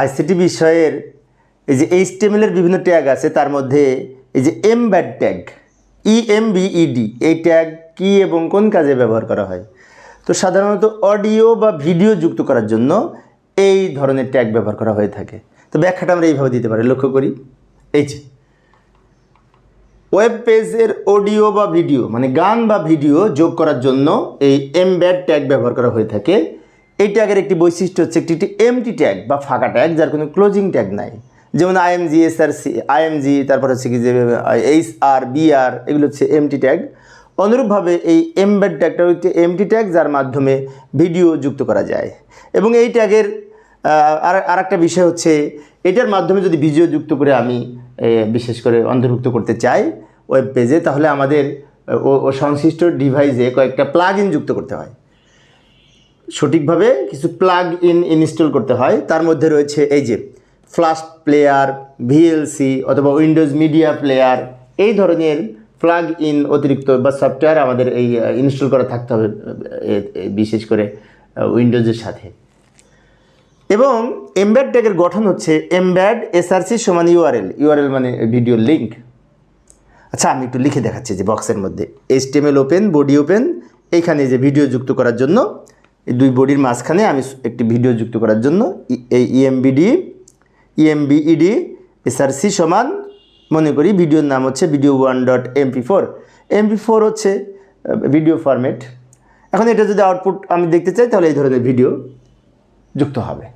ICT বিষয়ের এই যে এইচটিএমএলের বিভিন্ন ট্যাগ আছে, তার মধ্যে এই যে embed tag E M B E D এই ট্যাগ কি এবং কোন কাজে ব্যবহার করা হয়? তো সাধারণত অডিও বা ভিডিও যুক্ত করার জন্য এই ধরনের ট্যাগ ব্যবহার করা হয়ে থাকে। তো ব্যাখ্যাটা আমরা এইভাবে দিতে পারি, লক্ষ্য করি। এই যে ওয়েব পেজের অডিও বা ভিডিও মানে গান বা ভিডিও যোগ করার জন্য এই এমব্যাড ট্যাগ ব্যবহার করা হয়ে থাকে। এই ট্যাগের একটি বৈশিষ্ট্য হচ্ছে একটি এমটি ট্যাগ বা ফাঁকা ট্যাগ যার কোনো ক্লোজিং ট্যাগ নাই। যেমন আইএমজি এসআরসি আইএমজি তারপর হচ্ছে কি যে এইচ আর বিআর এগুলো হচ্ছে এমটি ট্যাগ অনুরূপভাবে এই এমব্যাড ট্যাগটা হচ্ছে এমটি ট্যাগ যার মাধ্যমে ভিডিও যুক্ত করা যায়। এবং এই ট্যাগের আর আর একটা বিষয় হচ্ছে, এটার মাধ্যমে যদি ভিডিও যুক্ত করে আমি বিশেষ করে অন্তর্ভুক্ত করতে চাই ওয়েব পেজে তাহলে আমাদের, ও সংশ্লিষ্ট ডিভাইসে কয়েকটা প্লাগ যুক্ত করতে হয়। সঠিকভাবে কিছু প্লাগ ইন ইনস্টল করতে হয়। তার মধ্যে রয়েছে এই যে ফ্লাশ প্লেয়ার ভিএলসি অথবা উইন্ডোজ মিডিয়া প্লেয়ার এই ধরনের প্লাগ ইন অতিরিক্ত বা সফটওয়্যার আমাদের এই ইনস্টল করা থাকতে হবে বিশেষ করে উইন্ডোজের সাথে। এবং এমব্যাড ট্যাগের গঠন হচ্ছে এমব্যাড এসআরসি সমান ইউআরএল ইউআরএল মানে ভিডিও লিঙ্ক আচ্ছা আমি একটু লিখে দেখাচ্ছি যে বক্সের মধ্যে। এইচটিএমএল ওপেন বডি ওপেন এইখানে যে ভিডিও যুক্ত করার জন্য এই দুই বডির মাঝখানে আমি একটি ভিডিও যুক্ত করার জন্য এই ইএমবিডি ইএমবিইডি এসআরসি সমান, মনে করি ভিডিওর নাম হচ্ছে video one dot MP four MP four হচ্ছে ভিডিও ফরম্যাট এখন এটা যদি আউটপুট আমি দেখতে চাই, তাহলে এই ধরনের ভিডিও যুক্ত হবে।